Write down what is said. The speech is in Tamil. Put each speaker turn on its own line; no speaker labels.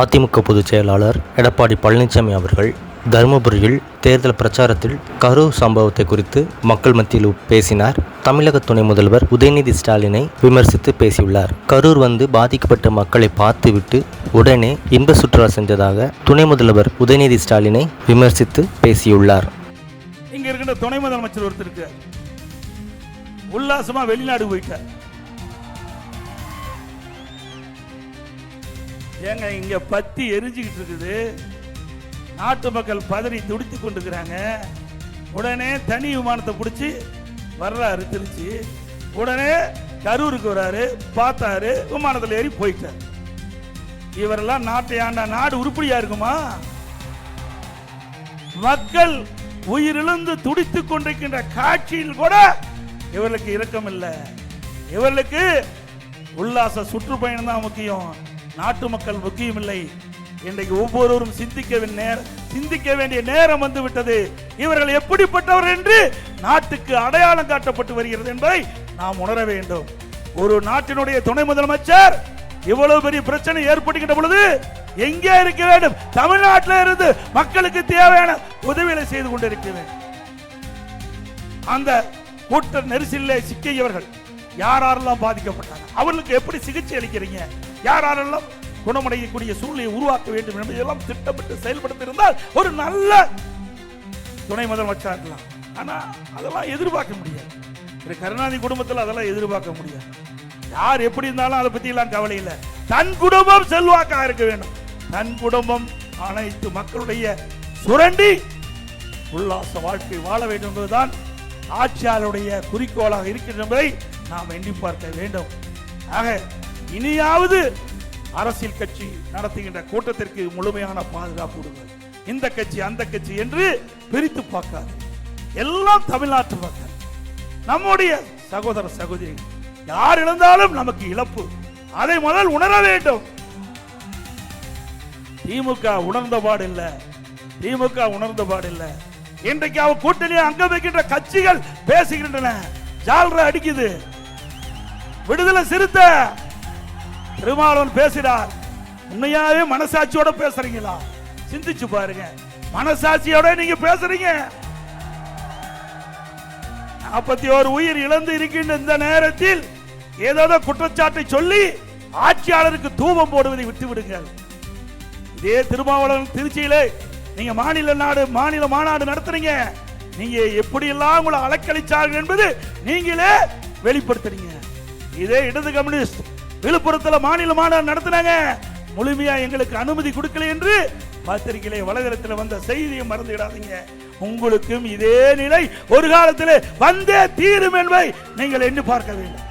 அதிமுக பொதுச் செயலாளர் எடப்பாடி பழனிசாமி அவர்கள் தருமபுரியில் தேர்தல் பிரச்சாரத்தில் கரூர் சம்பவத்தை குறித்து மக்கள் மத்தியில் பேசினார். தமிழக துணை முதல்வர் உதயநிதி ஸ்டாலினை விமர்சித்து பேசியுள்ளார். கரூர் வந்து பாதிக்கப்பட்ட மக்களை பார்த்துவிட்டு உடனே இன்ப சுற்றுலா சென்றதாக துணை முதல்வர் உதயநிதி ஸ்டாலினை விமர்சித்து பேசியுள்ளார்.
இங்க இருக்கின்ற துணை முதலமைச்சர் ஒருத்தருக்கு உல்லாசமா வெளிநாடு போயிட்டார். ஏங்க இங்க பத்தி எரிஞ்சுக்கிட்டு இருக்குது. நாட்டு மக்கள் பதறி துடித்து கொண்டிருக்கிறாங்க. உடனே தனி விமானத்தை பிடிச்சி வர்றாரு திருச்சி. உடனே கரூருக்கு வராரு பார்த்தாரு விமானத்தில் ஏறி போயிட்டார். இவரெல்லாம் நாட்டை ஆண்டா நாடு உருப்படியா இருக்குமா? மக்கள் உயிரிழந்து துடித்துக் கொண்டிருக்கின்ற காட்சியில் கூட இவர்களுக்கு இரக்கம் இல்லை இவர்களுக்கு உல்லாச சுற்றுப்பயணம் தான் முக்கியம். நாட்டு மக்கள் முக்கியம் இல்லை இன்றைக்கு ஒவ்வொருவரும் சிந்திக்க நேரம் சிந்திக்க வேண்டிய நேரம் வந்து விட்டது இவர்கள் எப்படிப்பட்டவர் என்று நாட்டுக்கு அடையாளம் காட்டப்பட்டு வருகிறது என்பதை நாம் உணர வேண்டும். ஒரு நாட்டினுடைய துணை முதலமைச்சர் இவ்வளவு பெரிய பிரச்சனை ஏற்படுகின்ற பொழுது எங்கே இருக்க வேண்டும்? தமிழ்நாட்டில் இருந்து மக்களுக்கு தேவையான உதவிகளை செய்து கொண்டிருக்க அந்த கூட்ட நெரிசலில் சிக்கியவர்கள் யாரெல்லாம் பாதிக்கப்பட்டாங்க அவர்களுக்கு எப்படி சிகிச்சை அளிக்கிறீங்க? யாரெல்லாம் குணமடையக்கூடிய சூழ்நிலையை உருவாக்க வேண்டும் என்பதெல்லாம் திட்டமிட்டு செயல்படுத்தியிருந்தால் ஒரு நல்ல துணை முதலமைச்சர் இருக்கலாம். ஆனால் அதெல்லாம் எதிர்பார்க்க முடியாது. திரு கருணாநிதி குடும்பத்தில் அதெல்லாம் எதிர்பார்க்க முடியாது. யார் எப்படி இருந்தாலும் அதை பற்றியெல்லாம் எல்லாம் கவலை இல்லை. தன் குடும்பம் செல்வாக்காக இருக்க வேண்டும். தன் குடும்பம் அனைத்து மக்களுடைய சுரண்டி உல்லாச வாழ்க்கை வாழ வேண்டும் என்பதுதான் ஆட்சியாளருடைய குறிக்கோளாக இருக்கின்ற என்பதை நாம் எண்ணி பார்க்க வேண்டும். ஆக இனியாவது அரசியல் கட்சி நடத்துகின்ற கூட்டத்திற்கு முழுமையான பாதுகாப்பு கொடுங்கள் இந்த கட்சி அந்த கட்சி என்று பிரித்து பார்க்காது. எல்லாம் தமிழ்நாட்டு மக்கள். நம்முடைய சகோதர சகோதரிகள். யார் இழந்தாலும் நமக்கு இழப்பு. அதை முதல் உணர வேண்டும். திமுக உணர்ந்த பாடு இல்ல. திமுக உணர்ந்த பாடு இல்ல. இன்றைக்கு அவ கூட்டணி அங்க வைக்கின்ற கட்சிகள் பேசுகின்றன. ஜால்ரா அடிக்குது. விடுதலை சிறுத்த. திருமாவளவன் பேசுகிறார் உண்மையாவே மனசாட்சியோட பேசுறீங்களா? சிந்திச்சு பாருங்க. மனசாட்சியோட நீங்க பேசுறீங்க. நாற்பத்தி ஒரு உயிர் இழந்து இருக்கின்ற இந்த நேரத்தில் ஏதாவது குற்றச்சாட்டை சொல்லி ஆட்சியாளருக்கு தூபம் போடுவதை விட்டு விடுங்கள் இதே திருமாவளவன் திருச்சியிலே நீங்க மாநில நாடு மாநில மாநாடு நடத்துறீங்க. நீங்க எப்படி எல்லாம் உங்களை அலக்களிச்சார்கள் என்பது நீங்களே வெளிப்படுத்துறீங்க. இதே இடது கம்யூனிஸ்ட் விழுப்புரத்துல மாநில மாநாடு நடத்தினாங்க. முழுமையா எங்களுக்கு அனுமதி கொடுக்கல என்று பத்திரிகையிலே வளகரத்தில் வந்த செய்தியை மறந்துவிடாதீங்க. உங்களுக்கும் இதே நிலை ஒரு காலத்தில் வந்தே தீரும் என்பதை நீங்கள் எண்ணி பார்க்க வேண்டும்.